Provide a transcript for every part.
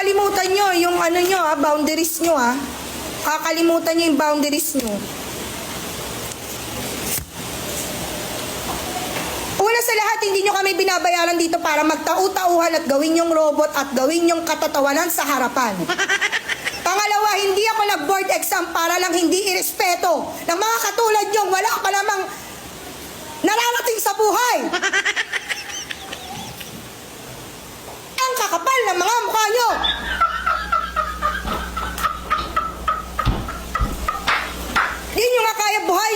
kakalimutan nyo yung ano nyo ha, boundaries nyo ha. Kakalimutan nyo yung boundaries nyo. Una sa lahat, hindi nyo kami binabayaran dito para magtau-tauhan at gawin yung robot at gawin yung katatawanan sa harapan. Pangalawa, hindi ako nag-board exam para lang hindi irespeto ng mga katulad nyo. Wala pa namang nararating sa buhay. Ang kakapal ng mga mukha nyo. Hindi nyo nga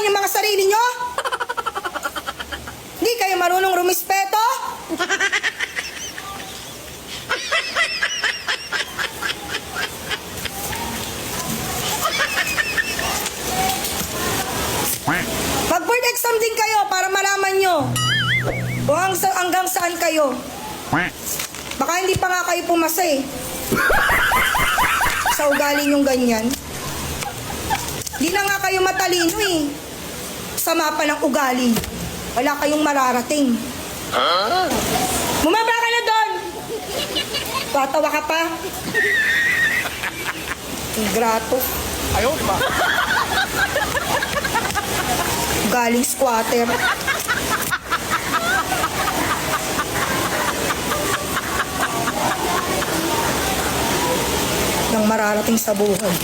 buhayin yung mga sarili nyo? Hindi kayo marunong rumispeto? Mag-board exam din kayo para malaman nyo kung hang, hanggang saan kayo. Baka hindi pa nga kayo pumasa eh. Sa ugali nyong ganyan. Di na nga kayo matalino eh. Sama pa ng ugali. Wala kayong mararating. Bumaba ka na doon! Tatawa ka pa. Ingrato. Ayaw pa. Galing squatter. Nang mararating sa buhay.